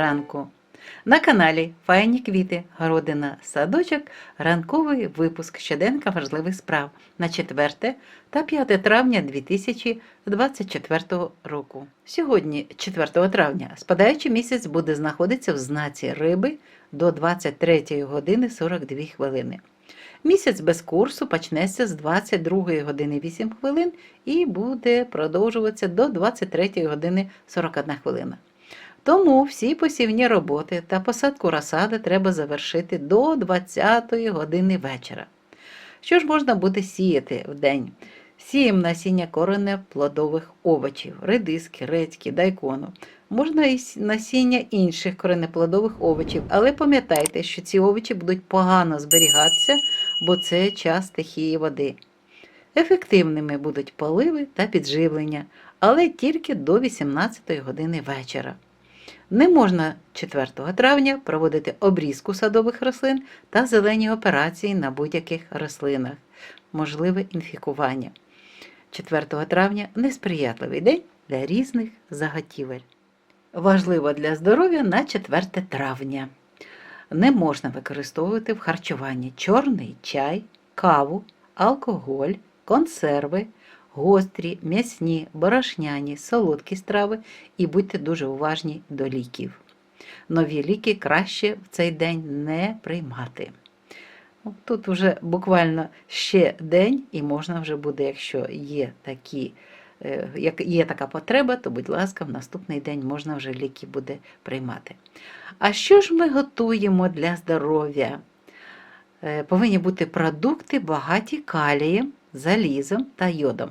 ранку. На каналі Файні квіти, городина, садочок, ранковий випуск щоденка важливих справ на 4 та 5 травня 2024 року. Сьогодні, 4 травня, спадаючий місяць буде знаходитися в знаці риби до 23 години 42 хвилини. Місяць без курсу почнеться з 22 години 8 хвилин і буде продовжуватися до 23 години 41 хвилина. Тому всі посівні роботи та посадку розсади треба завершити до 20 години вечора. Що ж можна буде сіяти в день? Сіємо насіння корене плодових овочів, редиски, редьки, дайкону. Можна і насіння інших коренеплодових овочів, але пам'ятайте, що ці овочі будуть погано зберігатися, бо це час стихії води. Ефективними будуть поливи та підживлення, але тільки до 18 години вечора. Не можна 4 травня проводити обрізку садових рослин та зелені операції на будь-яких рослинах. Можливе інфікування. 4 травня несприятливий день для різних заготівель. Важливо для здоров'я на 4 травня. Не можна використовувати в харчуванні чорний чай, каву, алкоголь, консерви, гострі, м'ясні, борошняні, солодкі страви і будьте дуже уважні до ліків. Нові ліки краще в цей день не приймати. Ну, Тут вже буквально ще день, і можна вже буде, якщо є такі, е, як є така потреба, то, будь ласка, в наступний день можна вже ліки буде приймати. А що ж ми готуємо для здоров'я? Е, Повинні бути продукти багаті калієм, залізом та йодом.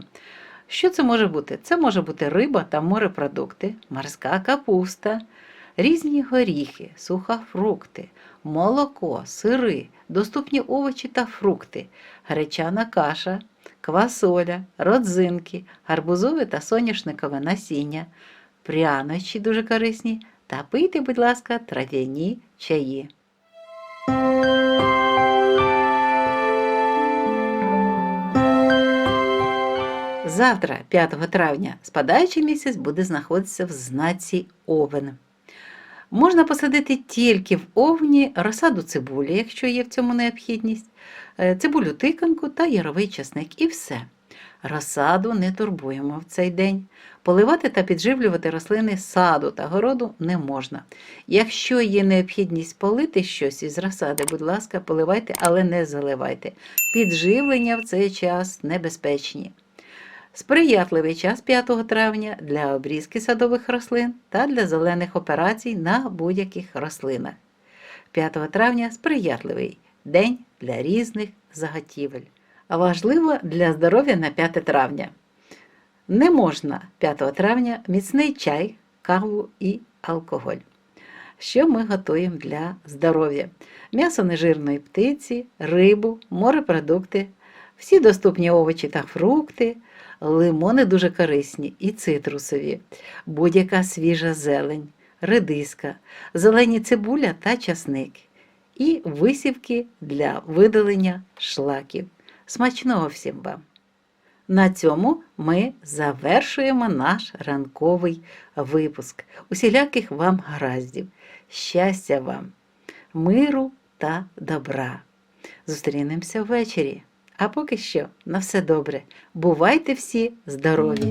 Що це може бути? Це може бути риба та морепродукти, морська капуста, різні горіхи, сухофрукти, молоко, сири, доступні овочі та фрукти, гречана каша, квасоля, родзинки, гарбузове та соняшникове насіння, прянощі дуже корисні, та пийте, будь ласка, трав'яні чаї. Завтра, 5 травня, спадаючий місяць буде знаходитися в знаці Овен. Можна посадити тільки в овні розсаду цибулі, якщо є в цьому необхідність, е, цибулю тиканку та яровий часник і все. Розсаду не турбуємо в цей день. Поливати та підживлювати рослини саду та городу не можна. Якщо є необхідність полити щось із розсади, будь ласка, поливайте, але не заливайте. Підживлення в цей час небезпечні. Сприятливий час 5 травня для обрізки садових рослин та для зелених операцій на будь-яких рослинах. 5 травня сприятливий день для різних заготівель. Важливо для здоров'я на 5 травня. Не можна 5 травня міцний чай, каву і алкоголь. Що ми готуємо для здоров'я? М'ясо нежирної птиці, рибу, морепродукти, всі доступні овочі та фрукти, лимони дуже корисні і цитрусові, будь-яка свіжа зелень, редиска, зелені цибуля та часник і висівки для видалення шлаків. Смачного всім вам! На цьому ми завершуємо наш ранковий випуск. Усіляких вам гараздів, щастя вам, миру та добра. Зустрінемося ввечері. А поки що на все добре. Бувайте всі здорові!